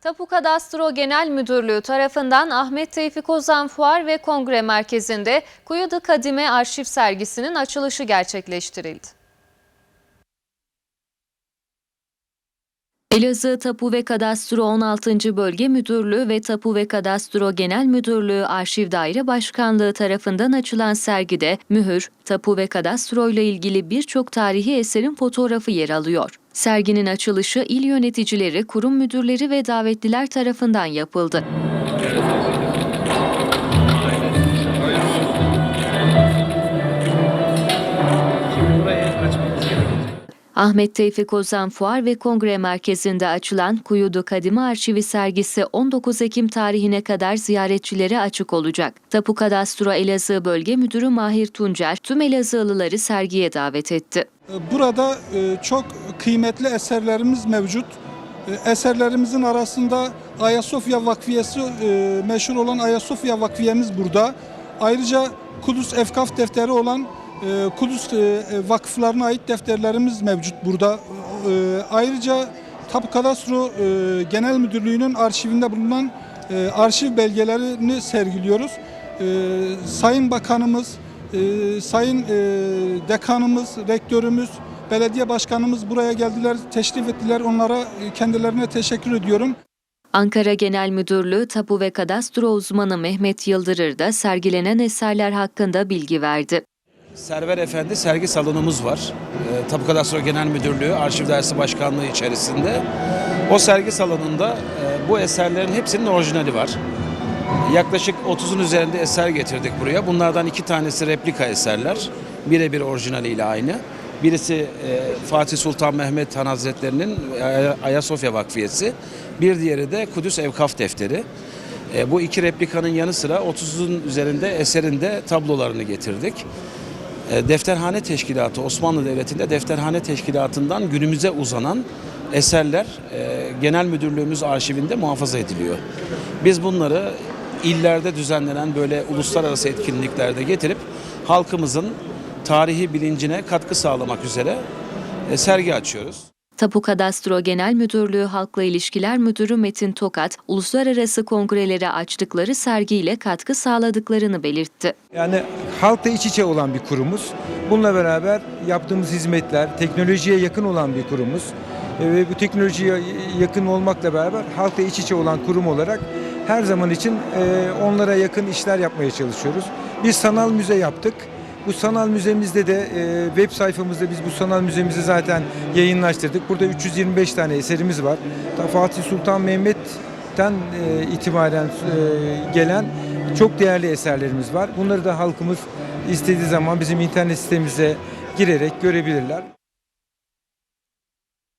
Tapu Kadastro Genel Müdürlüğü tarafından Ahmet Tevfik Ozan Fuar ve Kongre Merkezi'nde Kuyudu Kadime Arşiv Sergisi'nin açılışı gerçekleştirildi. Elazığ Tapu ve Kadastro 16. Bölge Müdürlüğü ve Tapu ve Kadastro Genel Müdürlüğü Arşiv Daire Başkanlığı tarafından açılan sergide mühür, tapu ve kadastro ile ilgili birçok tarihi eserin fotoğrafı yer alıyor. Serginin açılışı il yöneticileri, kurum müdürleri ve davetliler tarafından yapıldı. Ahmet Tevfik Ozan Fuar ve Kongre Merkezi'nde açılan Kuyudu Kadime Arşivi sergisi 19 Ekim tarihine kadar ziyaretçilere açık olacak. Tapu Kadastro Elazığ Bölge Müdürü Mahir Tuncer tüm Elazığlıları sergiye davet etti. Burada e, çok kıymetli eserlerimiz mevcut. E, Eserlerimizin arasında Ayasofya Vakfiyesi e, meşhur olan Ayasofya Vakfiyemiz burada. Ayrıca Kudüs Efkaf defteri olan e, Kudüs vakıflarına ait defterlerimiz mevcut burada. Ayrıca Tapu Kadastro Genel Müdürlüğü'nün arşivinde bulunan arşiv belgelerini sergiliyoruz. Sayın Bakanımız, Sayın Dekanımız, Rektörümüz, Belediye Başkanımız buraya geldiler, teşrif ettiler. Onlara e, kendilerine teşekkür ediyorum. Ankara Genel Müdürlüğü Tapu ve Kadastro uzmanı Mehmet Yıldırır da sergilenen eserler hakkında bilgi verdi. Server Efendi sergi salonumuz var. E, Tapu Kadastro Genel Müdürlüğü Arşiv Dersi Başkanlığı içerisinde. O sergi salonunda e, bu eserlerin hepsinin orijinali var. Yaklaşık 30'un üzerinde eser getirdik buraya. Bunlardan iki tanesi replika eserler. Birebir orijinaliyle aynı. Birisi e, Fatih Sultan Mehmet Han Hazretleri'nin Ay- Ayasofya Vakfiyesi. Bir diğeri de Kudüs Evkaf Defteri. E, bu iki replikanın yanı sıra 30'un üzerinde eserin de tablolarını getirdik. E, Defterhane Teşkilatı, Osmanlı Devleti'nde Defterhane Teşkilatı'ndan günümüze uzanan eserler e, Genel Müdürlüğümüz arşivinde muhafaza ediliyor. Biz bunları illerde düzenlenen böyle uluslararası etkinliklerde getirip halkımızın tarihi bilincine katkı sağlamak üzere e, sergi açıyoruz. Tapu Kadastro Genel Müdürlüğü Halkla İlişkiler Müdürü Metin Tokat, uluslararası kongrelere açtıkları sergiyle katkı sağladıklarını belirtti. Yani halkla iç içe olan bir kurumuz. Bununla beraber yaptığımız hizmetler teknolojiye yakın olan bir kurumuz. E, Ve bu teknolojiye yakın olmakla beraber halkla iç içe olan kurum olarak her zaman için e, onlara yakın işler yapmaya çalışıyoruz. Biz sanal müze yaptık. Bu sanal müzemizde de e, web sayfamızda biz bu sanal müzemizi zaten yayınlaştırdık. Burada 325 tane eserimiz var. Fatih Sultan Mehmet'ten e, itibaren e, gelen çok değerli eserlerimiz var. Bunları da halkımız istediği zaman bizim internet sitemize girerek görebilirler.